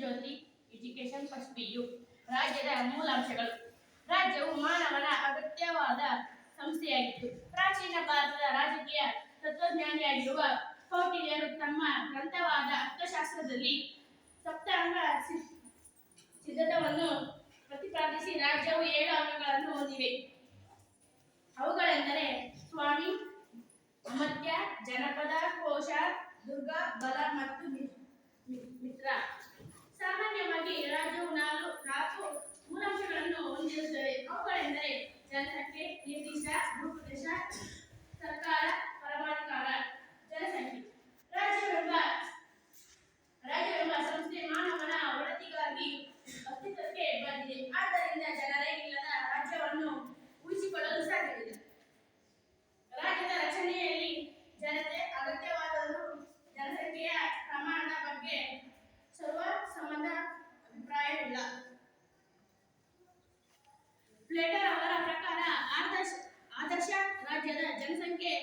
Jyothi education first P U ರಾಜ್ಯದ ಮೂಲಾಂಶಗಳು ರಾಜ್ಯವು ಮಾನವನ ಅಗತ್ಯವಾದ ಸಂಸ್ಥೆಯಾಗಿತ್ತು ಪ್ರಾಚೀನ ಭಾರತದ ರಾಜಕೀಯ ತತ್ವಜ್ಞಾನಿಯಾಗಿರುವ ಕೌಟಿಲ್ಯರು ತಮ್ಮ ಗ್ರಂಥವಾದ ಅರ್ಥಶಾಸ್ತ್ರದಲ್ಲಿ ಸಪ್ತಾಂಗ ಸಿದ್ಧತವನ್ನು ಪ್ರತಿಪಾದಿಸಿ ರಾಜ್ಯವು ಏಳು ಅಂಗಗಳನ್ನು ಹೊಂದಿವೆ. ಅವುಗಳೆಂದರೆ ಸ್ವಾಮಿ ಮತ್ಯ ಜನಪದ, ಕೋಶ, ದುರ್ಗ, ಬಲ ಮತ್ತು ಮಿತ್ರ. ಸಾಮಾನ್ಯವಾಗಿ ರಾಜು ನಾಲ್ಕು ನಾಲ್ಕು ಮೂಲಾಂಶಗಳನ್ನು ಹೊಂದಿರುತ್ತವೆ ಅವುಗಳೆಂದರೆ ಜನಸಂಖ್ಯೆ ನಿರ್ದಿಷ್ಟ ಭೂಪ್ರದೇಶ ಸರ್ಕಾರ ಪರಮಾಧಿಕಾರ ಜನಸಂಖ್ಯೆ ರಾಜ್ಯವೆಂಬ ರಾಜ್ಯವೆಂಬ ಸಂಸ್ಥೆ ಮಾನವನ ಒಳತಿಗಾಗಿ ಅಸ್ತಿತ್ವಕ್ಕೆ ಬಂದಿದೆ ಆದ್ದರಿಂದ ಜನರೇ ಇಲ್ಲದ ರಾಜ್ಯವನ್ನು ಉಳಿಸಿಕೊಳ್ಳಲು ಸಾಧ್ಯವಿಲ್ಲ ರಾಜ್ಯದ ರಚನೆಯಲ್ಲಿ ಜನತೆ ಅಗತ್ಯವಾದವರು ಜನಸಂಖ್ಯೆಯ ಪ್ರಮಾಣದ ಬಗ್ಗೆ ಸರ್ವ ಸಂಬಂಧ ಅಭಿಪ್ರಾಯವಿಲ್ಲ ಪ್ಲೇಟರ್ ಅವರ ಪ್ರಕಾರ ಆದರ್ಶ ಆದರ್ಶ ರಾಜ್ಯದ ಜನಸಂಖ್ಯೆ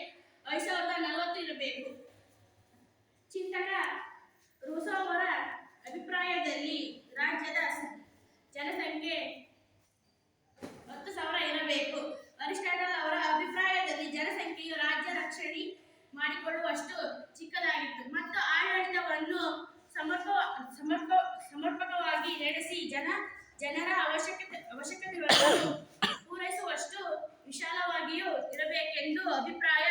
ಐದು ಸಾವಿರದ ನಲವತ್ತು ಇರಬೇಕು ಚಿಂತಕ ರೂಸೋ ಅವರ ಅಭಿಪ್ರಾಯದಲ್ಲಿ ರಾಜ್ಯದ ಸ- ಜನಸಂಖ್ಯೆ ಹತ್ತು ಸಾವಿರ ಇರಬೇಕು ಅರಿಸ್ಟಾಟಲ್ ಅವರ ಅಭಿಪ್ರಾಯದಲ್ಲಿ ಜನಸಂಖ್ಯೆಯು ರಾಜ್ಯ ರಕ್ಷಣೆ ಮಾಡಿಕೊಳ್ಳುವಷ್ಟು ಚಿಕ್ಕದಾಗಿತ್ತು ಮತ್ತು ಆಡಳಿತವನ್ನು ಸಮರ್ಪ ಸಮರ್ಪ ಸಮರ್ಪಕವಾಗಿ ನಡೆಸಿ ಜನ ಜನರ ಅವಶ್ಯಕತೆ ಅವಶ್ಯಕತೆಗಳನ್ನು ಪೂರೈಸುವಷ್ಟು ವಿಶಾಲವಾಗಿಯೂ ಇರಬೇಕೆಂದು ಅಭಿಪ್ರಾಯ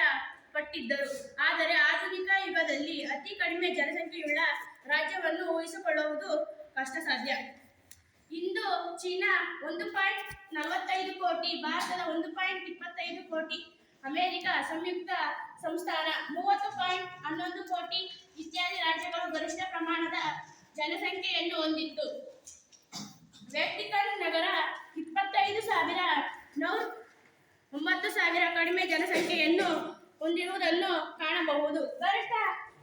ಪಟ್ಟಿದ್ದರು ಆದರೆ ಆಧುನಿಕ ಯುಗದಲ್ಲಿ ಅತಿ ಕಡಿಮೆ ಜನಸಂಖ್ಯೆಯುಳ್ಳ ರಾಜ್ಯವನ್ನು ಊಹಿಸಿಕೊಳ್ಳುವುದು ಕಷ್ಟ ಸಾಧ್ಯ ಇಂದು ಚೀನಾ ಒಂದು ಪಾಯಿಂಟ್ ನಲವತ್ತೈದು ಕೋಟಿ ಭಾರತದ ಒಂದು ಪಾಯಿಂಟ್ ಇಪ್ಪತ್ತೈದು ಕೋಟಿ ಅಮೆರಿಕ ಸಂಯುಕ್ತ ಸಂಸ್ಥಾನ ಮೂವತ್ತು ಪಾಯಿಂಟ್ ಹನ್ನೊಂದು ಕೋಟಿ ಇತ್ಯಾದಿ ರಾಜ್ಯಗಳು ಗರಿಷ್ಠ ಪ್ರಮಾಣದ ಜನಸಂಖ್ಯೆಯನ್ನು ಹೊಂದಿತ್ತು. ವ್ಯಾಟಿಕನ್ ನಗರ ಇಪ್ಪತ್ತೈದು ಸಾವಿರ ನೂರ್ ಒಂಬತ್ತು ಸಾವಿರ ಕಡಿಮೆ ಜನಸಂಖ್ಯೆಯನ್ನು ಹೊಂದಿರುವುದನ್ನು ಕಾಣಬಹುದು. ಗರಿಷ್ಠ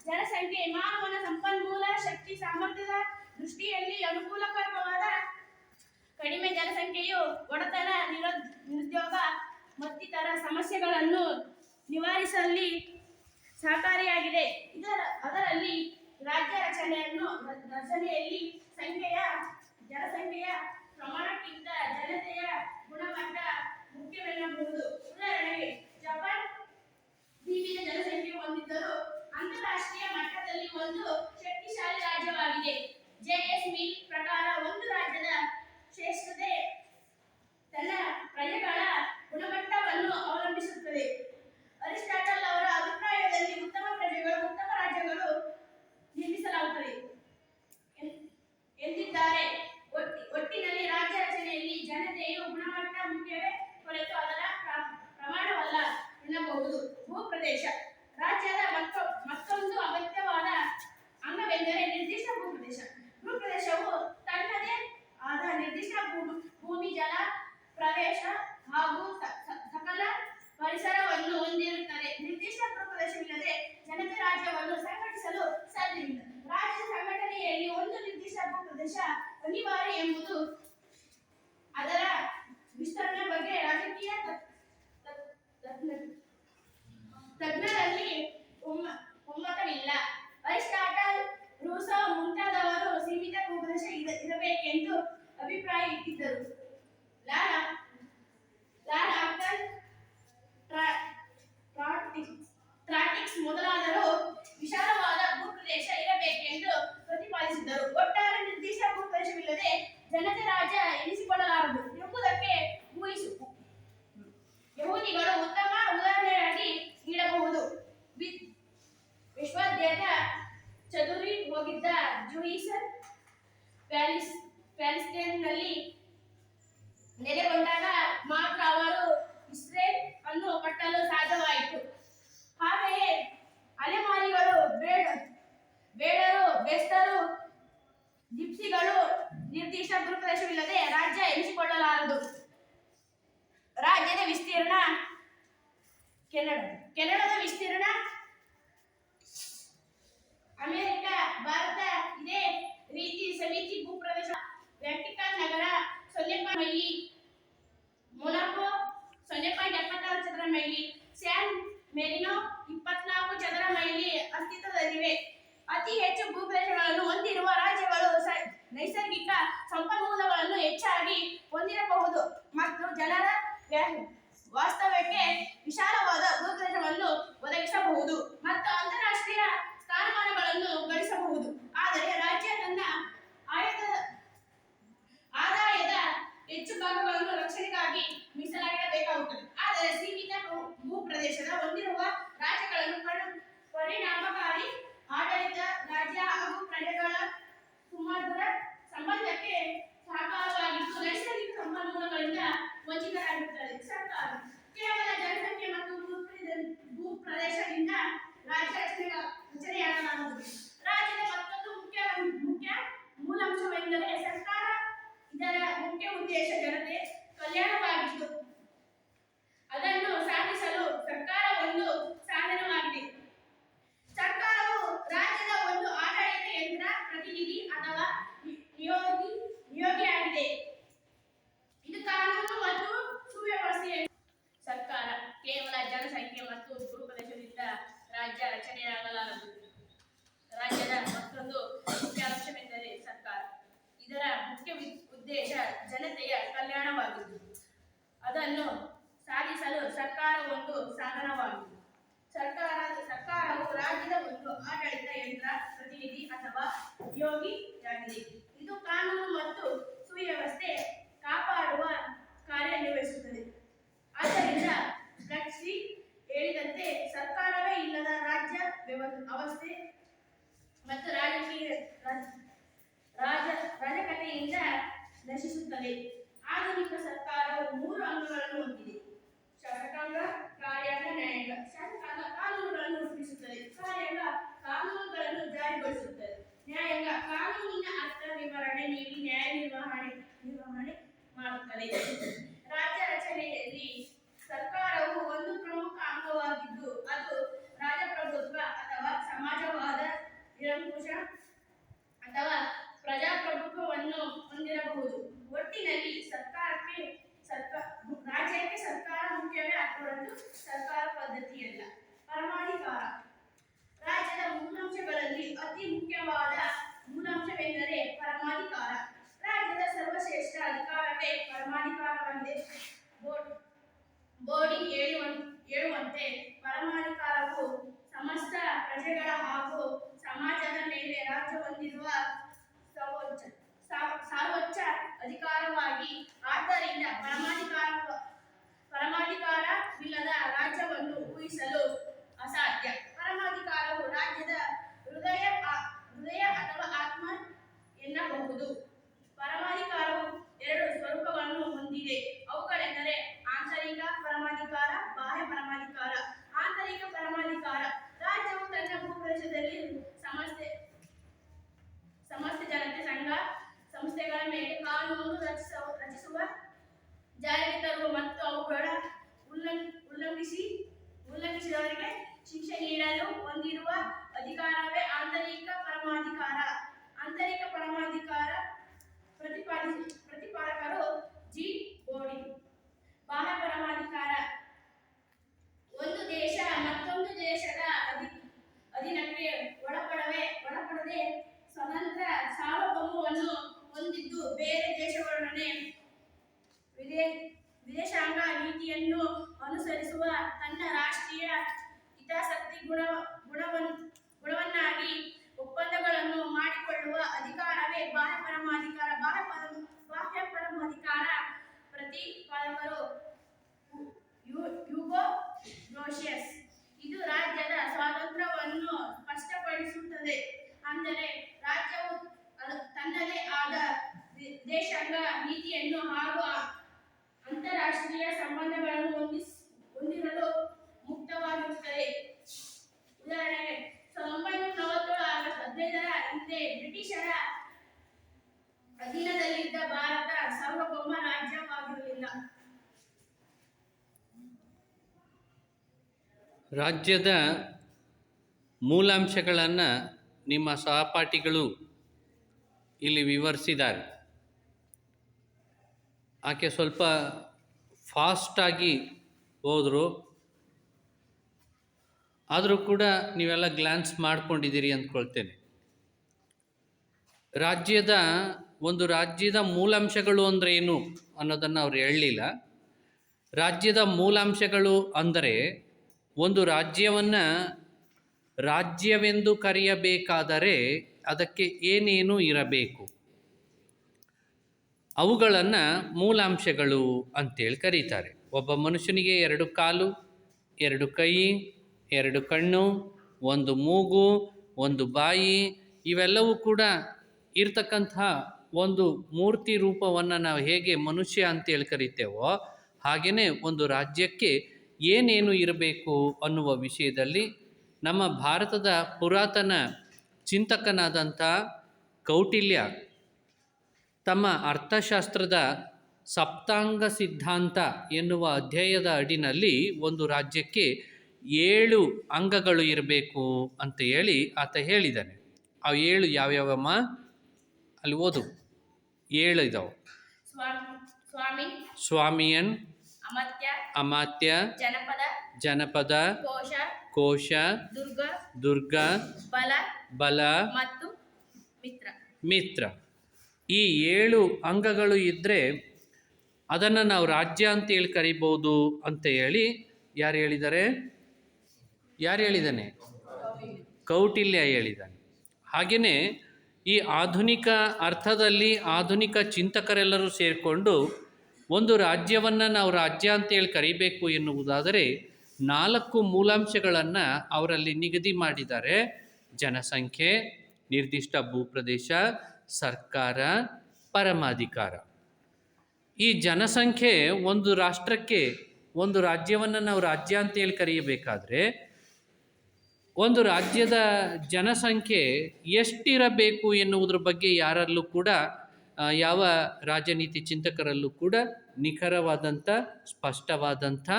ಜನಸಂಖ್ಯೆ ಮಾನವನ ಸಂಪನ್ಮೂಲ ಶಕ್ತಿ ಸಾಮರ್ಥ್ಯದ ದೃಷ್ಟಿಯಲ್ಲಿ ಅನುಕೂಲಕರವಾದ ಕಡಿಮೆ ಜನಸಂಖ್ಯೆಯು ಒಡೆತನ ನಿರೋ ನಿರುದ್ಯೋಗ ಮತ್ತಿತರ ಸಮಸ್ಯೆಗಳನ್ನು ನಿವಾರಿಸಲಿ ಸಹಕಾರಿಯಾಗಿದೆ ಇದರ ಅದರಲ್ಲಿ ರಾಜ್ಯ ರಚನೆಯನ್ನು ರಚನೆಯಲ್ಲಿ ಸಂಖ್ಯೆಯ ಜನಸಂಖ್ಯೆಯ ಪ್ರಮಾಣಕ್ಕಿಂತ ಜನತೆಯ ಗುಣಮಟ್ಟ ಮುಖ್ಯವೆನ್ನಬಹುದು ಉದಾಹರಣೆಗೆ ಜಪಾನ್ ವಿವಿಧ ಜನಸಂಖ್ಯೆ ಹೊಂದಿದ್ದರೂ ಅಂತಾರಾಷ್ಟ್ರೀಯ ಮಟ್ಟದಲ್ಲಿ ಒಂದು ಶಕ್ತಿಶಾಲಿ ರಾಜ್ಯವಾಗಿದೆ ಜೆಎಸ್ ಮಿಲ್ ಪ್ರಕಾರ ಒಂದು ರಾಜ್ಯದ ಶ್ರೇಷ್ಠತೆ ತನ್ನ ಪ್ರಜೆಗಳ ಗುಣಮಟ್ಟವನ್ನು ಅವಲಂಬಿಸುತ್ತದೆ ಅರಿಸ್ಟಾಟಲ್ ಅವರ ಅಭಿಪ್ರಾಯದಲ್ಲಿ ಉತ್ತಮ ಪ್ರಜೆಗಳು ಉತ್ತಮ ರಾಜ್ಯಗಳು ನಿರ್ಮಿಸಲಾಗುತ್ತದೆ ಎನ್- ಎಂದಿದ್ದಾರೆ ಒಟ್ಟಿ- ಒಟ್ಟಿನಲ್ಲಿ ರಾಜ್ಯ ರಚನೆಯಲ್ಲಿ ಜನತೆಯು ಗುಣಮಟ್ಟ ಮುಖ್ಯವೇ ಹೊರತು ಅದರ ಪ್ರ- ಪ್ರಮಾಣವಲ್ಲ ಎನ್ನಬಹುದು ಭೂಪ್ರದೇಶ ರಾಜ್ಯದ ಮತ್ತೊ ಮತ್ತೊಂದು ಅಗತ್ಯವಾದ ಅಂಗವೆಂದರೆ ನಿರ್ದಿಷ್ಟ ಭೂಪ್ರದೇಶ ಭೂಪ್ರದೇಶವು ತನ್ನದೇ ಆದ ನಿರ್ದಿಷ್ಟ ಭೂ- ಭೂಮಿ ಜಲ ಪ್ರವೇಶ ಹಾಗೂ ಸಕಲ ಪರಿಸರವನ್ನು ಹೊಂದಿರುತ್ತದೆ. ನಿರ್ದಿಷ್ಟ ಪ್ರದೇಶವಿಲ್ಲದೆ ಜನತೆ ರಾಜ್ಯವನ್ನು ಸಂಘಟಿಸಲು ಸಾಧ್ಯವಿಲ್ಲ. ರಾಜ್ಯ ಸಂಘಟನೆಯಲ್ಲಿ ಒಂದು ನಿರ್ದಿಷ್ಟ ಪ್ರದೇಶ ಅನಿವಾರ್ಯ ಎಂಬುದು ಅದರ ವಿಸ್ತರಣೆ ಬಗ್ಗೆ ರಾಜಕೀಯ ತಜ್ಞರಲ್ಲಿ ಒಮ್ಮ- ಒಮ್ಮತವಿಲ್ಲ. ಅರಿಸ್ಟಾಟಲ್, ರೂಸೋ ಮುಂತಾದವರು ಸೀಮಿತ ಭೂಪ್ರದೇಶ ಇರ- ಇರಬೇಕೆಂದು ಅಭಿಪ್ರಾಯ ಇಟ್ಟಿದ್ದರು. ಲಾರಾ ಲಾರಾ ಆಫ್ಟರ್ ಟ್ರಾಟಿಕ್ಸ್ ಮೊದಲಾದರು ವಿಶಾಲವಾದ ಭೂಪ್ರದೇಶ ಇರಬೇಕೆಂದು ಪ್ರತಿಪಾದಿಸಿದ್ದರು. ಒಟ್ಟಾರೆ ನಿರ್ದಿಷ್ಟ ಭೂಪ್ರದೇಶವಿಲ್ಲದೆ ಜನತೆ ರಾಜ್ಯ ವಿಸ್ತೀರ್ಣ ಕೆನಡ. ಕೆನಡದ ವಿಸ್ತೀರ್ಣ? ಅಮೆರಿಕ, ಭಾರತ, ಇದೇ ರೀತಿ ಸಮಿತಿ ಭೂಪ್ರದೇಶ ವ್ಯಾಟಿಕನ್ ನಗರ ಸೊನ್ನೆ ಮೈಲಿ ಮೊನಾಕೋ ಸೊನ್ನೆ ಪಾಯಿಂಟ್ ಎಪ್ಪತ್ತಾರು ಚದರ ಮೈಲಿ ಸ್ಯಾನ್ ಮೆರಿನೋ, ಇಪ್ಪತ್ನಾಲ್ಕು ಚದರ ಮೈಲಿ ಅಸ್ತಿತ್ವದಲ್ಲಿವೆ. ಅತಿ ಹೆಚ್ಚು ಭೂಪ್ರದೇಶಗಳನ್ನು ಹೊಂದಿರುವ ರಾಜ್ಯಗಳು ನೈಸರ್ಗಿಕ ಸಂಪನ್ಮೂಲಗಳನ್ನು ಹೆಚ್ಚಾಗಿ ಹೊಂದಿರಬಹುದು. ಮತ್ತು ಜನರ ವಾಸ್ತವಕ್ಕೆ ವಿಶಾಲವಾದ ಭೂಪ್ರದೇಶವನ್ನು ಒದಗಿಸಬಹುದು ಮತ್ತು ಅಂತಾರಾಷ್ಟ್ರೀಯ ಸ್ಥಾನಮಾನಗಳನ್ನು ಗಳಿಸಬಹುದು. ಆದರೆ ಅವಸ್ಥೆ ಮತ್ತು ರಾಜಕೀಯ ರಾಜ ರಾಜಕತೆಯಿಂದ ನಶಿಸುತ್ತದೆ. ಆಧುನಿಕ ಸರ್ಕಾರವು ಮೂರು ಅಂಗಗಳನ್ನು ಹೊಂದಿದೆ. ಶಾಸಕಾಂಗ, ಕಾರ್ಯಾಂಗ, ನ್ಯಾಯಾಂಗ. ಶಾಸಕಾಂಗ ಕಾನೂನುಗಳನ್ನು ರೂಪಿಸುತ್ತದೆ. ಕಾರ್ಯಾಂಗ ಕಾನೂನುಗಳನ್ನು ಜಾರಿಗೊಳಿಸುತ್ತದೆ. ನ್ಯಾಯಾಂಗ ಕಾನೂನಿನ ಅರ್ಥ ವಿವರಣೆ ನೀಡಿ ನ್ಯಾಯ ನಿರ್ವಹಣೆ ನಿರ್ವಹಣೆ ಮಾಡುತ್ತದೆ. ಅಥವಾ ಪ್ರಜಾಪ್ರಭುತ್ವವನ್ನು ಹೊಂದಿರಬಹುದು. ಒಟ್ಟಿನಲ್ಲಿ ಸರ್ಕಾರಕ್ಕೆ ಸರ್ಕಾರ ರಾಜ್ಯಕ್ಕೆ ಸರ್ಕಾರ ಮುಖ್ಯವೇ ಹೊರತು ಸರ್ಕಾರ ಪದ್ಧತಿಯಲ್ಲ. ಪರಮಾಧಿಕಾರ. ರಾಜ್ಯದ ಮೂಲಾಂಶಗಳಲ್ಲಿ ಅತಿ ಮುಖ್ಯವಾದ ಮೂಲಾಂಶವೆಂದರೆ ಪರಮಾಧಿಕಾರ. ರಾಜ್ಯದ ಸರ್ವಶ್ರೇಷ್ಠ ಅಧಿಕಾರವೇ ಪರಮಾಧಿಕಾರವಾಗಿದೆ. ಬೋರ್ಡಿಂಗ್ ಹೇಳುವಂತೆ ಪರಮಾಧಿಕಾರವು ಸಮಸ್ತ ಪ್ರಜೆಗಳ ಹಾಗೂ ಸರ್ವೋಚ್ಚ ಅಧಿಕಾರವಾಗಿ ಆದ್ದರಿಂದ ಪರಮಾಧಿಕಾರ ಪರಮಾಧಿಕಾರವಿಲ್ಲದ ರಾಜ್ಯವನ್ನು ಊಹಿಸಲು ಅಸಾಧ್ಯ. ಪರಮಾಧಿಕಾರವು ರಾಜ್ಯದ ಹೃದಯ ರಾಜ್ಯದ ಮೂಲಾಂಶಗಳನ್ನು ನಿಮ್ಮ ಸಹಪಾಠಿಗಳು ಇಲ್ಲಿ ವಿವರಿಸಿದ್ದಾರೆ. ಆಕೆ ಸ್ವಲ್ಪ ಫಾಸ್ಟಾಗಿ ಹೋದರು. ಆದರೂ ಕೂಡ ನೀವೆಲ್ಲ ಗ್ಲಾನ್ಸ್ ಮಾಡ್ಕೊಂಡಿದ್ದೀರಿ ಅಂದ್ಕೊಳ್ತೇನೆ. ರಾಜ್ಯದ ಒಂದು ರಾಜ್ಯದ ಮೂಲಾಂಶಗಳು ಅಂದರೆ ಏನು ಅನ್ನೋದನ್ನು ಅವ್ರು ಹೇಳಲಿಲ್ಲ. ರಾಜ್ಯದ ಮೂಲಾಂಶಗಳು ಅಂದರೆ ಒಂದು ರಾಜ್ಯವನ್ನು ರಾಜ್ಯವೆಂದು ಕರೆಯಬೇಕಾದರೆ ಅದಕ್ಕೆ ಏನೇನು ಇರಬೇಕು? ಅವುಗಳನ್ನು ಮೂಲಾಂಶಗಳು ಅಂತೇಳಿ ಕರೀತಾರೆ. ಒಬ್ಬ ಮನುಷ್ಯನಿಗೆ ಎರಡು ಕಾಲು, ಎರಡು ಕೈ, ಎರಡು ಕಣ್ಣು, ಒಂದು ಮೂಗು, ಒಂದು ಬಾಯಿ, ಇವೆಲ್ಲವೂ ಕೂಡ ಇರ್ತಕ್ಕಂತಹ ಒಂದು ಮೂರ್ತಿ ರೂಪವನ್ನು ನಾವು ಹೇಗೆ ಮನುಷ್ಯ ಅಂತೇಳಿ ಕರಿತೇವೋ ಹಾಗೆಯೇ ಒಂದು ರಾಜ್ಯಕ್ಕೆ ಏನೇನು ಇರಬೇಕು ಅನ್ನುವ ವಿಷಯದಲ್ಲಿ ನಮ್ಮ ಭಾರತದ ಪುರಾತನ ಚಿಂತಕನಾದಂಥ ಕೌಟಿಲ್ಯ ತಮ್ಮ ಅರ್ಥಶಾಸ್ತ್ರದ ಸಪ್ತಾಂಗ ಸಿದ್ಧಾಂತ ಎನ್ನುವ ಅಧ್ಯಾಯದ ಅಡಿನಲ್ಲಿ ಒಂದು ರಾಜ್ಯಕ್ಕೆ ಏಳು ಅಂಗಗಳು ಇರಬೇಕು ಅಂತ ಹೇಳಿ ಆತ ಹೇಳಿದ್ದಾನೆ. ಆ ಏಳು ಯಾವ್ಯಾವಮ್ಮ? ಅಲ್ಲಿ ಓದು. ಏಳು ಇದಾವೆ. ಸ್ವಾಮಿ ಸ್ವಾಮಿ. ಸ್ವಾಮಿಯನ್ ಅಮತ್ಯ ಅಮಾತ್ಯ ಜನಪದ ಜನಪದ ಕೋಶ ಕೋಶ ದುರ್ಗ ದುರ್ಗ ಬಲ ಬಲ ಮತ್ತು ಮಿತ್ರ. ಮಿತ್ರ. ಈ ಏಳು ಅಂಗಗಳು ಇದ್ದರೆ ಅದನ್ನು ನಾವು ರಾಜ್ಯ ಅಂತೇಳಿ ಕರಿಬೋದು ಅಂತ ಹೇಳಿ ಯಾರು ಹೇಳಿದ್ದಾರೆ? ಯಾರು ಹೇಳಿದ್ದಾನೆ? ಕೌಟಿಲ್ಯ ಹೇಳಿದ್ದಾನೆ. ಹಾಗೆಯೇ ಈ ಆಧುನಿಕ ಅರ್ಥದಲ್ಲಿ ಆಧುನಿಕ ಚಿಂತಕರೆಲ್ಲರೂ ಸೇರಿಕೊಂಡು ಒಂದು ರಾಜ್ಯವನ್ನು ನಾವು ರಾಜ್ಯ ಅಂತೇಳಿ ಕರಿಬೇಕು ಎನ್ನುವುದಾದರೆ ನಾಲ್ಕು ಮೂಲಾಂಶಗಳನ್ನು ಅವರಲ್ಲಿ ನಿಗದಿ ಮಾಡಿದ್ದಾರೆ. ಜನಸಂಖ್ಯೆ, ನಿರ್ದಿಷ್ಟ ಭೂಪ್ರದೇಶ, ಸರ್ಕಾರ, ಪರಮಾಧಿಕಾರ. ಈ ಜನಸಂಖ್ಯೆ ಒಂದು ರಾಷ್ಟ್ರಕ್ಕೆ ಒಂದು ರಾಜ್ಯವನ್ನು ನಾವು ರಾಜ್ಯ ಅಂತೇಳಿ ಕರೆಯಬೇಕಾದರೆ ಒಂದು ರಾಜ್ಯದ ಜನಸಂಖ್ಯೆ ಎಷ್ಟಿರಬೇಕು ಎನ್ನುವುದ್ರ ಬಗ್ಗೆ ಯಾರಲ್ಲೂ ಕೂಡ ಯಾವ ರಾಜನೀತಿ ಚಿಂತಕರಲ್ಲೂ ಕೂಡ ನಿಖರವಾದಂಥ, ಸ್ಪಷ್ಟವಾದಂಥ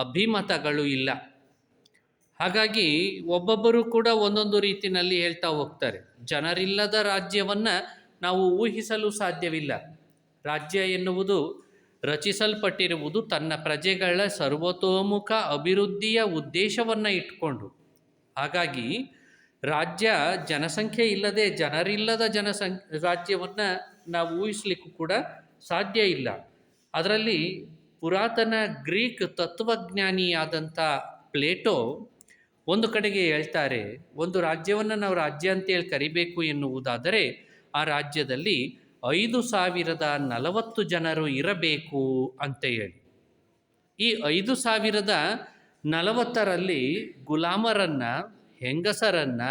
ಅಭಿಮತಗಳು ಇಲ್ಲ. ಹಾಗಾಗಿ ಒಬ್ಬೊಬ್ಬರು ಕೂಡ ಒಂದೊಂದು ರೀತಿಯಲ್ಲಿ ಹೇಳ್ತಾ ಹೋಗ್ತಾರೆ. ಜನರಿಲ್ಲದ ರಾಜ್ಯವನ್ನು ನಾವು ಊಹಿಸಲು ಸಾಧ್ಯವಿಲ್ಲ. ರಾಜ್ಯ ಎನ್ನುವುದು ರಚಿಸಲ್ಪಟ್ಟಿರುವುದು ತನ್ನ ಪ್ರಜೆಗಳ ಸರ್ವತೋಮುಖ ಅಭಿವೃದ್ಧಿಯ ಉದ್ದೇಶವನ್ನು ಇಟ್ಕೊಂಡು. ಹಾಗಾಗಿ ರಾಜ್ಯ ಜನಸಂಖ್ಯೆ ಇಲ್ಲದೆ ಜನರಿಲ್ಲದ ಜನಸಂ ರಾಜ್ಯವನ್ನು ನಾವು ಊಹಿಸ್ಲಿಕ್ಕೂ ಕೂಡ ಸಾಧ್ಯ ಇಲ್ಲ. ಅದರಲ್ಲಿ ಪುರಾತನ ಗ್ರೀಕ್ ತತ್ವಜ್ಞಾನಿಯಾದಂಥ ಪ್ಲೇಟೋ ಒಂದು ಕಡೆಗೆ ಹೇಳ್ತಾರೆ, ಒಂದು ರಾಜ್ಯವನ್ನು ನಾವು ರಾಜ್ಯ ಅಂತೇಳಿ ಕರಿಬೇಕು ಎನ್ನುವುದಾದರೆ ಆ ರಾಜ್ಯದಲ್ಲಿ ಐದು ಸಾವಿರದ ನಲವತ್ತು ಜನರು ಇರಬೇಕು ಅಂತ ಹೇಳಿ. ಈ ಐದು ಸಾವಿರದ ನಲವತ್ತರಲ್ಲಿ ಗುಲಾಮರನ್ನು, ಹೆಂಗಸರನ್ನು,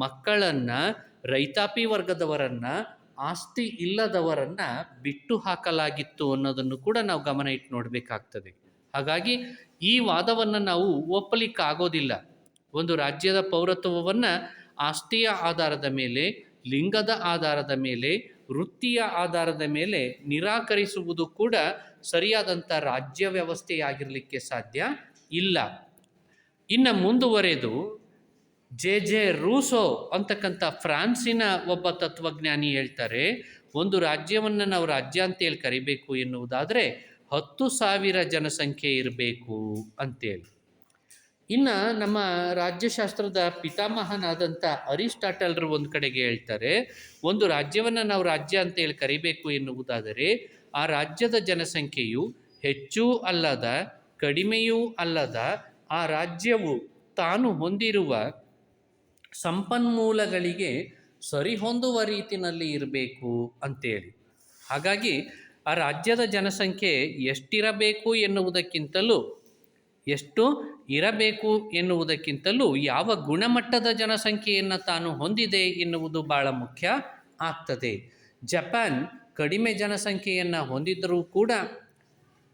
ಮಕ್ಕಳನ್ನು, ರೈತಾಪಿ ವರ್ಗದವರನ್ನು ಆಸ್ತಿ ಇಲ್ಲದವರನ್ನ ಬಿಟ್ಟು ಹಾಕಲಾಗಿತ್ತು ಅನ್ನೋದನ್ನು ಕೂಡ ನಾವು ಗಮನ ಇಟ್ಟು ನೋಡಬೇಕಾಗ್ತದೆ. ಹಾಗಾಗಿ ಈ ವಾದವನ್ನು ನಾವು ಒಪ್ಪಲಿಕ್ಕಾಗೋದಿಲ್ಲ. ಒಂದು ರಾಜ್ಯದ ಪೌರತ್ವವನ್ನು ಆಸ್ತಿಯ ಆಧಾರದ ಮೇಲೆ, ಲಿಂಗದ ಆಧಾರದ ಮೇಲೆ, ವೃತ್ತಿಯ ಆಧಾರದ ಮೇಲೆ ನಿರಾಕರಿಸುವುದು ಕೂಡ ಸರಿಯಾದಂಥ ರಾಜ್ಯ ವ್ಯವಸ್ಥೆಯಾಗಿರಲಿಕ್ಕೆ ಸಾಧ್ಯ ಇಲ್ಲ. ಇನ್ನು ಮುಂದುವರೆದು ಜೆ ಜೆ ರೂಸೋ ಅಂತಕ್ಕಂಥ ಫ್ರಾನ್ಸಿನ ಒಬ್ಬ ತತ್ವಜ್ಞಾನಿ ಹೇಳ್ತಾರೆ, ಒಂದು ರಾಜ್ಯವನ್ನು ನಾವು ರಾಜ್ಯ ಅಂತೇಳಿ ಕರಿಬೇಕು ಎನ್ನುವುದಾದರೆ ಹತ್ತು ಸಾವಿರ ಜನಸಂಖ್ಯೆ ಇರಬೇಕು ಅಂತೇಳಿ. ಇನ್ನು ನಮ್ಮ ರಾಜ್ಯಶಾಸ್ತ್ರದ ಪಿತಾಮಹನಾದಂಥ ಅರಿಸ್ಟಾಟಲ್ರು ಒಂದು ಕಡೆಗೆ ಹೇಳ್ತಾರೆ, ಒಂದು ರಾಜ್ಯವನ್ನು ನಾವು ರಾಜ್ಯ ಅಂತೇಳಿ ಕರಿಬೇಕು ಎನ್ನುವುದಾದರೆ ಆ ರಾಜ್ಯದ ಜನಸಂಖ್ಯೆಯು ಹೆಚ್ಚೂ ಅಲ್ಲದ, ಕಡಿಮೆಯೂ ಅಲ್ಲದ ಆ ರಾಜ್ಯವು ತಾನು ಹೊಂದಿರುವ ಸಂಪನ್ಮೂಲಗಳಿಗೆ ಸರಿಹೊಂದುವ ರೀತಿಯಲ್ಲಿ ಇರಬೇಕು ಅಂತೇಳಿ. ಹಾಗಾಗಿ ಆ ರಾಜ್ಯದ ಜನಸಂಖ್ಯೆ ಎಷ್ಟಿರಬೇಕು ಎನ್ನುವುದಕ್ಕಿಂತಲೂ, ಎಷ್ಟು ಇರಬೇಕು ಎನ್ನುವುದಕ್ಕಿಂತಲೂ ಯಾವ ಗುಣಮಟ್ಟದ ಜನಸಂಖ್ಯೆಯನ್ನು ತಾನು ಹೊಂದಿದೆ ಎನ್ನುವುದು ಭಾಳ ಮುಖ್ಯ ಆಗ್ತದೆ. ಜಪಾನ್ ಕಡಿಮೆ ಜನಸಂಖ್ಯೆಯನ್ನು ಹೊಂದಿದ್ದರೂ ಕೂಡ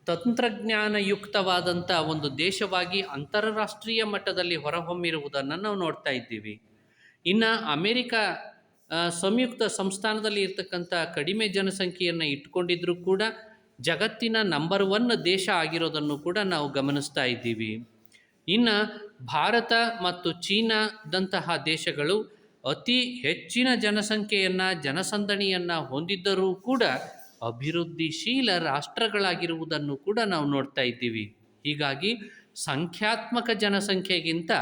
ತಂತ್ರಜ್ಞಾನಯುಕ್ತವಾದಂಥ ಒಂದು ದೇಶವಾಗಿ ಅಂತಾರಾಷ್ಟ್ರೀಯ ಮಟ್ಟದಲ್ಲಿ ಹೊರಹೊಮ್ಮಿರುವುದನ್ನು ನಾವು ನೋಡ್ತಾ ಇದ್ದೀವಿ. ಇನ್ನು ಅಮೇರಿಕ ಸಂಯುಕ್ತ ಸಂಸ್ಥಾನದಲ್ಲಿ ಇರ್ತಕ್ಕಂಥ ಕಡಿಮೆ ಜನಸಂಖ್ಯೆಯನ್ನು ಇಟ್ಕೊಂಡಿದ್ರೂ ಕೂಡ ಜಗತ್ತಿನ ನಂಬರ್ ಒನ್ ದೇಶ ಆಗಿರೋದನ್ನು ಕೂಡ ನಾವು ಗಮನಿಸ್ತಾ ಇದ್ದೀವಿ. ಇನ್ನು ಭಾರತ ಮತ್ತು ಚೀನಾದಂತಹ ದೇಶಗಳು ಅತಿ ಹೆಚ್ಚಿನ ಜನಸಂಖ್ಯೆಯನ್ನು, ಜನಸಂದಣಿಯನ್ನು ಹೊಂದಿದ್ದರೂ ಕೂಡ ಅಭಿವೃದ್ಧಿಶೀಲ ರಾಷ್ಟ್ರಗಳಾಗಿರುವುದನ್ನು ಕೂಡ ನಾವು ನೋಡ್ತಾ ಇದ್ದೀವಿ. ಹೀಗಾಗಿ ಸಂಖ್ಯಾತ್ಮಕ ಜನಸಂಖ್ಯೆಗಿಂತ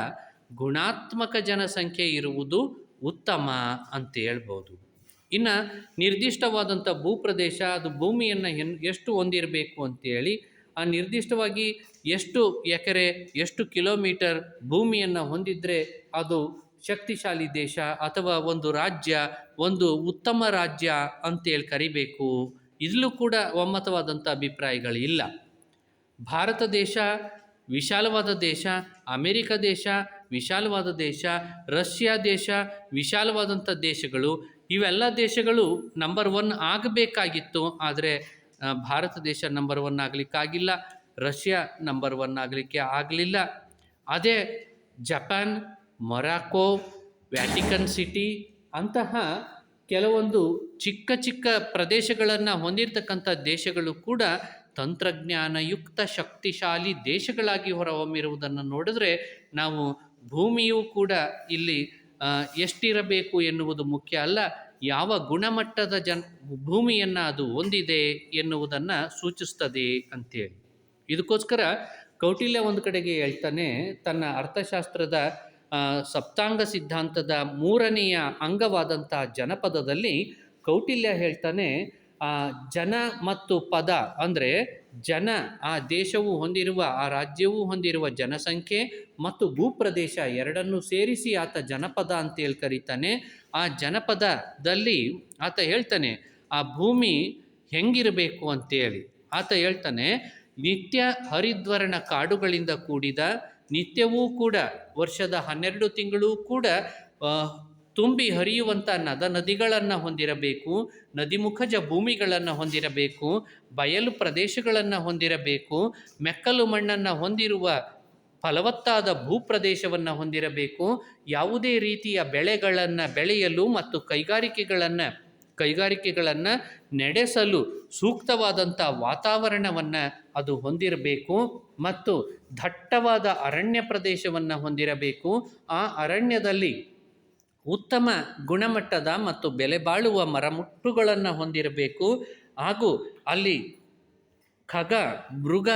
ಗುಣಾತ್ಮಕ ಜನಸಂಖ್ಯೆ ಇರುವುದು ಉತ್ತಮ ಅಂತ ಹೇಳ್ಬೋದು. ಇನ್ನು ನಿರ್ದಿಷ್ಟವಾದಂಥ ಭೂಪ್ರದೇಶ, ಅದು ಭೂಮಿಯನ್ನು ಎನ್, ಎಷ್ಟು ಹೊಂದಿರಬೇಕು ಅಂತೇಳಿ, ಆ ನಿರ್ದಿಷ್ಟವಾಗಿ ಎಷ್ಟು ಎಕರೆ, ಎಷ್ಟು ಕಿಲೋಮೀಟರ್ ಭೂಮಿಯನ್ನು ಹೊಂದಿದ್ರೆ ಅದು ಶಕ್ತಿಶಾಲಿ ದೇಶ ಅಥವಾ ಒಂದು ರಾಜ್ಯ, ಒಂದು ಉತ್ತಮ ರಾಜ್ಯ ಅಂತೇಳಿ ಕರಿಬೇಕು. ಇಲ್ಲೂ ಕೂಡ ಒಮ್ಮತವಾದಂಥ ಅಭಿಪ್ರಾಯಗಳು ಇಲ್ಲ. ಭಾರತ ದೇಶ, ವಿಶಾಲವಾದ ದೇಶ, ಅಮೇರಿಕ ದೇಶ ವಿಶಾಲವಾದ ದೇಶ, ರಷ್ಯಾ ದೇಶ, ವಿಶಾಲವಾದಂಥ ದೇಶಗಳು, ಇವೆಲ್ಲ ದೇಶಗಳು ನಂಬರ್ ಒನ್ ಆಗಬೇಕಾಗಿತ್ತು. ಆದರೆ ಭಾರತ ದೇಶ ನಂಬರ್ ಒನ್ ಆಗಲಿಕ್ಕಾಗಿಲ್ಲ ರಷ್ಯಾ ನಂಬರ್ ಒನ್ ಆಗಲಿಕ್ಕೆ ಆಗಲಿಲ್ಲ. ಅದೇ ಜಪಾನ್, ಮೊರಾಕೋ, ವ್ಯಾಟಿಕನ್ ಸಿಟಿ ಅಂತಹ ಕೆಲವೊಂದು ಚಿಕ್ಕ ಚಿಕ್ಕ ಪ್ರದೇಶಗಳನ್ನು ಹೊಂದಿರತಕ್ಕಂಥ ದೇಶಗಳು ಕೂಡ ತಂತ್ರಜ್ಞಾನಯುಕ್ತ ಶಕ್ತಿಶಾಲಿ ದೇಶಗಳಾಗಿ ಹೊರಹೊಮ್ಮಿರುವುದನ್ನು ನೋಡಿದ್ರೆ ನಾವು ಭೂಮಿಯೂ ಕೂಡ ಇಲ್ಲಿ ಎಷ್ಟಿರಬೇಕು ಎನ್ನುವುದು ಮುಖ್ಯ ಅಲ್ಲ, ಯಾವ ಗುಣಮಟ್ಟದ ಜನ್, ಭೂಮಿಯನ್ನು ಅದು ಹೊಂದಿದೆ ಎನ್ನುವುದನ್ನು ಸೂಚಿಸ್ತದೆ ಅಂತೇಳಿ. ಇದಕ್ಕೋಸ್ಕರ ಕೌಟಿಲ್ಯ ಒಂದು ಕಡೆಗೆ ಹೇಳ್ತಾನೆ, ತನ್ನ ಅರ್ಥಶಾಸ್ತ್ರದ ಸಪ್ತಾಂಗ ಸಿದ್ಧಾಂತದ ಮೂರನೆಯ ಅಂಗವಾದಂತಹ ಜನಪದದಲ್ಲಿ ಕೌಟಿಲ್ಯ ಹೇಳ್ತಾನೆ ಜನ ಮತ್ತು ಪದ ಅಂದರೆ ಜನ ಆ ದೇಶವು ಹೊಂದಿರುವ, ಆ ರಾಜ್ಯವು ಹೊಂದಿರುವ ಜನಸಂಖ್ಯೆ ಮತ್ತು ಭೂಪ್ರದೇಶ ಎರಡನ್ನೂ ಸೇರಿಸಿ ಆತ ಜನಪದ ಅಂತೇಳಿ ಕರೀತಾನೆ. ಆ ಜನಪದದಲ್ಲಿ ಆತ ಹೇಳ್ತಾನೆ, ಆ ಭೂಮಿ ಹೆಂಗಿರಬೇಕು ಅಂತೇಳಿ. ಆತ ಹೇಳ್ತಾನೆ, ನಿತ್ಯ ಹರಿದ್ವರ್ಣ ಕಾಡುಗಳಿಂದ ಕೂಡಿದ, ನಿತ್ಯವೂ ಕೂಡ ವರ್ಷದ ಹನ್ನೆರಡು ತಿಂಗಳೂ ಕೂಡ ತುಂಬಿ ಹರಿಯುವಂಥ ನದ ನದಿಗಳನ್ನು ಹೊಂದಿರಬೇಕು, ನದಿಮುಖಜ ಭೂಮಿಗಳನ್ನು ಹೊಂದಿರಬೇಕು, ಬಯಲು ಪ್ರದೇಶಗಳನ್ನು ಹೊಂದಿರಬೇಕು, ಮೆಕ್ಕಲು ಮಣ್ಣನ್ನು ಹೊಂದಿರುವ ಫಲವತ್ತಾದ ಭೂಪ್ರದೇಶವನ್ನು ಹೊಂದಿರಬೇಕು, ಯಾವುದೇ ರೀತಿಯ ಬೆಳೆಗಳನ್ನು ಬೆಳೆಯಲು ಮತ್ತು ಕೈಗಾರಿಕೆಗಳನ್ನು ಕೈಗಾರಿಕೆಗಳನ್ನು ನಡೆಸಲು ಸೂಕ್ತವಾದಂಥ ವಾತಾವರಣವನ್ನು ಅದು ಹೊಂದಿರಬೇಕು ಮತ್ತು ದಟ್ಟವಾದ ಅರಣ್ಯ ಪ್ರದೇಶವನ್ನು ಹೊಂದಿರಬೇಕು. ಆ ಅರಣ್ಯದಲ್ಲಿ ಉತ್ತಮ ಗುಣಮಟ್ಟದ ಮತ್ತು ಬೆಲೆ ಬಾಳುವ ಮರಮುಟ್ಟುಗಳನ್ನು ಹೊಂದಿರಬೇಕು. ಹಾಗೂ ಅಲ್ಲಿ ಖಗ, ಮೃಗ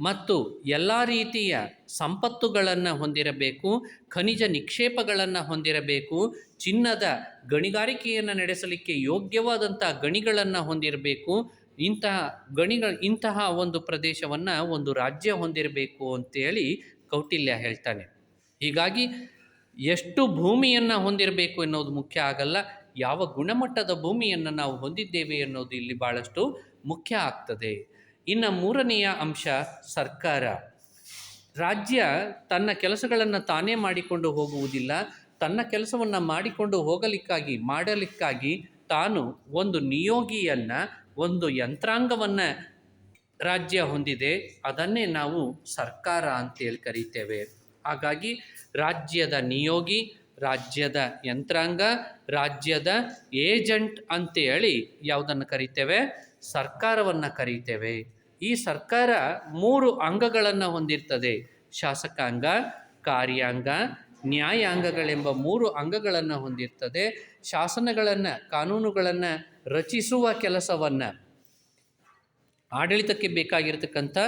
ಮತ್ತು ಎಲ್ಲ ರೀತಿಯ ಸಂಪತ್ತುಗಳನ್ನು ಹೊಂದಿರಬೇಕು. ಖನಿಜ ನಿಕ್ಷೇಪಗಳನ್ನು ಹೊಂದಿರಬೇಕು. ಚಿನ್ನದ ಗಣಿಗಾರಿಕೆಯನ್ನು ನಡೆಸಲಿಕ್ಕೆ ಯೋಗ್ಯವಾದಂಥ ಗಣಿಗಳನ್ನು ಹೊಂದಿರಬೇಕು. ಇಂತಹ ಗಣಿಗಳ, ಇಂತಹ ಒಂದು ಪ್ರದೇಶವನ್ನು ಒಂದು ರಾಜ್ಯ ಹೊಂದಿರಬೇಕು ಅಂತೇಳಿ ಕೌಟಿಲ್ಯ ಹೇಳ್ತಾನೆ. ಹೀಗಾಗಿ ಎಷ್ಟು ಭೂಮಿಯನ್ನು ಹೊಂದಿರಬೇಕು ಎನ್ನುವುದು ಮುಖ್ಯ ಆಗಲ್ಲ, ಯಾವ ಗುಣಮಟ್ಟದ ಭೂಮಿಯನ್ನು ನಾವು ಹೊಂದಿದ್ದೇವೆ ಅನ್ನೋದು ಇಲ್ಲಿ ಭಾಳಷ್ಟು ಮುಖ್ಯ ಆಗ್ತದೆ. ಇನ್ನು ಮೂರನೆಯ ಅಂಶ ಸರ್ಕಾರ. ರಾಜ್ಯ ತನ್ನ ಕೆಲಸಗಳನ್ನು ತಾನೇ ಮಾಡಿಕೊಂಡು ಹೋಗುವುದಿಲ್ಲ, ತನ್ನ ಕೆಲಸವನ್ನು ಮಾಡಿಕೊಂಡು ಹೋಗಲಿಕ್ಕಾಗಿ, ಮಾಡಲಿಕ್ಕಾಗಿ ತಾನು ಒಂದು ನಿಯೋಗಿಯನ್ನು, ಒಂದು ಯಂತ್ರಾಂಗವನ್ನು ರಾಜ್ಯ ಹೊಂದಿದೆ, ಅದನ್ನೇ ನಾವು ಸರ್ಕಾರ ಅಂತೇಳಿ ಕರೀತೇವೆ. ಹಾಗಾಗಿ ರಾಜ್ಯದ ನಿಯೋಗಿ, ರಾಜ್ಯದ ಯಂತ್ರಾಂಗ, ರಾಜ್ಯದ ಏಜೆಂಟ್ ಅಂತೇಳಿ ಯಾವುದನ್ನು ಕರಿತೇವೆ? ಸರ್ಕಾರವನ್ನು ಕರೀತೇವೆ. ಈ ಸರ್ಕಾರ ಮೂರು ಅಂಗಗಳನ್ನು ಹೊಂದಿರ್ತದೆ. ಶಾಸಕಾಂಗ, ಕಾರ್ಯಾಂಗ, ನ್ಯಾಯಾಂಗಗಳೆಂಬ ಮೂರು ಅಂಗಗಳನ್ನು ಹೊಂದಿರ್ತದೆ. ಶಾಸನಗಳನ್ನು, ಕಾನೂನುಗಳನ್ನು ರಚಿಸುವ ಕೆಲಸವನ್ನು ಆಡಳಿತಕ್ಕೆ ಬೇಕಾಗಿರತಕ್ಕಂಥ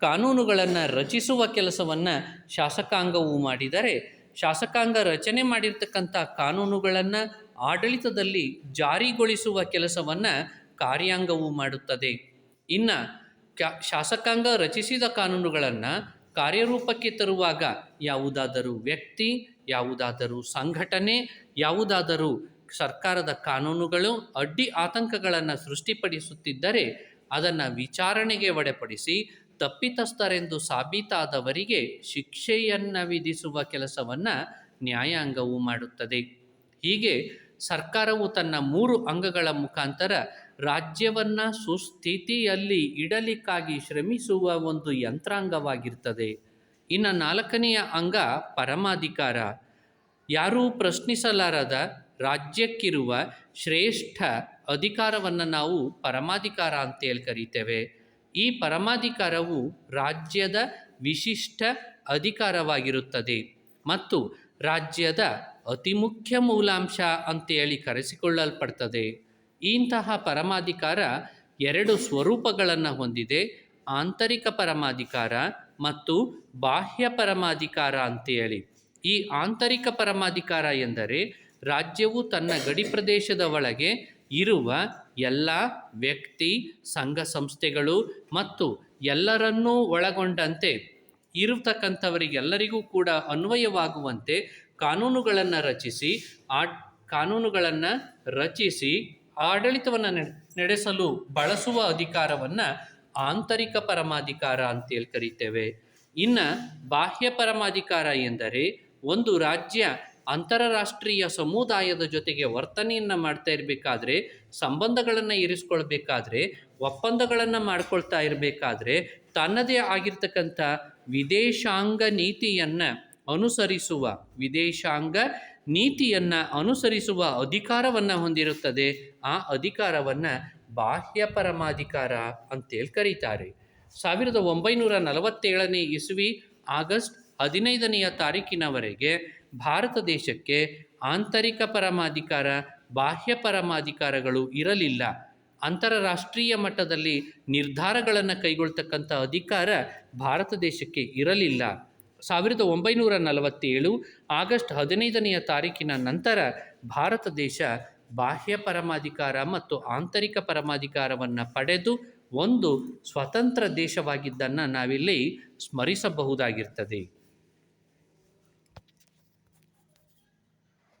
ಕಾನೂನುಗಳನ್ನು ರಚಿಸುವ ಕೆಲಸವನ್ನು ಶಾಸಕಾಂಗವು ಮಾಡಿದರೆ, ಶಾಸಕಾಂಗ ರಚನೆ ಮಾಡಿರ್ತಕ್ಕಂಥ ಕಾನೂನುಗಳನ್ನು ಆಡಳಿತದಲ್ಲಿ ಜಾರಿಗೊಳಿಸುವ ಕೆಲಸವನ್ನು ಕಾರ್ಯಾಂಗವು ಮಾಡುತ್ತದೆ. ಇನ್ನು ಶಾಸಕಾಂಗ ರಚಿಸಿದ ಕಾನೂನುಗಳನ್ನು ಕಾರ್ಯರೂಪಕ್ಕೆ ತರುವಾಗ ಯಾವುದಾದರೂ ವ್ಯಕ್ತಿ, ಯಾವುದಾದರೂ ಸಂಘಟನೆ, ಯಾವುದಾದರೂ ಸರ್ಕಾರದ ಕಾನೂನುಗಳು ಅಡ್ಡಿ ಆತಂಕಗಳನ್ನು ಸೃಷ್ಟಿಪಡಿಸುತ್ತಿದ್ದರೆ ಅದನ್ನು ವಿಚಾರಣೆಗೆ ಒಳಪಡಿಸಿ ತಪ್ಪಿತಸ್ಥರೆಂದು ಸಾಬೀತಾದವರಿಗೆ ಶಿಕ್ಷೆಯನ್ನು ವಿಧಿಸುವ ಕೆಲಸವನ್ನು ನ್ಯಾಯಾಂಗವು ಮಾಡುತ್ತದೆ. ಹೀಗೆ ಸರ್ಕಾರವು ತನ್ನ ಮೂರು ಅಂಗಗಳ ಮುಖಾಂತರ ರಾಜ್ಯವನ್ನು ಸುಸ್ಥಿತಿಯಲ್ಲಿ ಇಡಲಿಕ್ಕಾಗಿ ಶ್ರಮಿಸುವ ಒಂದು ಯಂತ್ರಾಂಗವಾಗಿರ್ತದೆ. ಇನ್ನು ನಾಲ್ಕನೆಯ ಅಂಗ ಪರಮಾಧಿಕಾರ. ಯಾರೂ ಪ್ರಶ್ನಿಸಲಾರದ ರಾಜ್ಯಕ್ಕಿರುವ ಶ್ರೇಷ್ಠ ಅಧಿಕಾರವನ್ನು ನಾವು ಪರಮಾಧಿಕಾರ ಅಂತೇಳಿ ಕರೀತೇವೆ. ಈ ಪರಮಾಧಿಕಾರವು ರಾಜ್ಯದ ವಿಶಿಷ್ಟ ಅಧಿಕಾರವಾಗಿರುತ್ತದೆ ಮತ್ತು ರಾಜ್ಯದ ಅತಿ ಮುಖ್ಯ ಮೂಲಾಂಶ ಅಂತೇಳಿ ಕರೆಸಿಕೊಳ್ಳಲ್ಪಡ್ತದೆ. ಇಂತಹ ಪರಮಾಧಿಕಾರ ಎರಡು ಸ್ವರೂಪಗಳನ್ನು ಹೊಂದಿದೆ, ಆಂತರಿಕ ಪರಮಾಧಿಕಾರ ಮತ್ತು ಬಾಹ್ಯ ಪರಮಾಧಿಕಾರ ಅಂತೇಳಿ ಈ ಆಂತರಿಕ ಪರಮಾಧಿಕಾರ ಎಂದರೆ ರಾಜ್ಯವು ತನ್ನ ಗಡಿ ಪ್ರದೇಶದ ಒಳಗೆ ಇರುವ ಎಲ್ಲ ವ್ಯಕ್ತಿ, ಸಂಘ ಸಂಸ್ಥೆಗಳು ಮತ್ತು ಎಲ್ಲರನ್ನೂ ಒಳಗೊಂಡಂತೆ ಇರತಕ್ಕಂಥವರಿಗೆಲ್ಲರಿಗೂ ಕೂಡ ಅನ್ವಯವಾಗುವಂತೆ ಕಾನೂನುಗಳನ್ನು ರಚಿಸಿ, ಆ ಕಾನೂನುಗಳನ್ನು ರಚಿಸಿ ಆಡಳಿತವನ್ನು ನಡೆ- ನಡೆಸಲು ಬಳಸುವ ಅಧಿಕಾರವನ್ನು ಆಂತರಿಕ ಪರಮಾಧಿಕಾರ ಅಂತೇಳಿ ಕರಿತೇವೆ. ಇನ್ನು ಬಾಹ್ಯ ಪರಮಾಧಿಕಾರ ಎಂದರೆ ಒಂದು ರಾಜ್ಯ ಅಂತಾರಾಷ್ಟ್ರೀಯ ಸಮುದಾಯದ ಜೊತೆಗೆ ವರ್ತನೆಯನ್ನು ಮಾಡ್ತಾ ಇರಬೇಕಾದ್ರೆ, ಸಂಬಂಧಗಳನ್ನು ಇರಿಸ್ಕೊಳ್ಬೇಕಾದ್ರೆ, ಒಪ್ಪಂದಗಳನ್ನು ಮಾಡ್ಕೊಳ್ತಾ ಇರಬೇಕಾದ್ರೆ, ತನ್ನದೇ ಆಗಿರ್ತಕ್ಕಂಥ ವಿದೇಶಾಂಗ ನೀತಿಯನ್ನು ಅನುಸರಿಸುವ, ವಿದೇಶಾಂಗ ನೀತಿಯನ್ನು ಅನುಸರಿಸುವ ಅಧಿಕಾರವನ್ನು ಹೊಂದಿರುತ್ತದೆ. ಆ ಅಧಿಕಾರವನ್ನು ಬಾಹ್ಯ ಪರಮಾಧಿಕಾರ ಅಂತೇಳಿ ಕರೀತಾರೆ. ಸಾವಿರದ ಒಂಬೈನೂರ ನಲವತ್ತೇಳನೇ ಇಸ್ವಿ ಆಗಸ್ಟ್ ಹದಿನೈದನೆಯ ತಾರೀಕಿನವರೆಗೆ ಭಾರತ ದೇಶಕ್ಕೆ ಆಂತರಿಕ ಪರಮಾಧಿಕಾರ, ಬಾಹ್ಯ ಪರಮಾಧಿಕಾರಗಳು ಇರಲಿಲ್ಲ. ಅಂತಾರಾಷ್ಟ್ರೀಯ ಮಟ್ಟದಲ್ಲಿ ನಿರ್ಧಾರಗಳನ್ನು ಕೈಗೊಳ್ತಕ್ಕಂಥ ಅಧಿಕಾರ ಭಾರತ ದೇಶಕ್ಕೆ ಇರಲಿಲ್ಲ. ಸಾವಿರದ ಒಂಬೈನೂರ ನಲವತ್ತೇಳು ಆಗಸ್ಟ್ ಹದಿನೈದನೆಯ ತಾರೀಕಿನ ನಂತರ ಭಾರತ ದೇಶ ಬಾಹ್ಯ ಪರಮಾಧಿಕಾರ ಮತ್ತು ಆಂತರಿಕ ಪರಮಾಧಿಕಾರವನ್ನು ಪಡೆದು ಒಂದು ಸ್ವತಂತ್ರ ದೇಶವಾಗಿದ್ದನ್ನು ನಾವಿಲ್ಲಿ ಸ್ಮರಿಸಬಹುದಾಗಿರ್ತದೆ.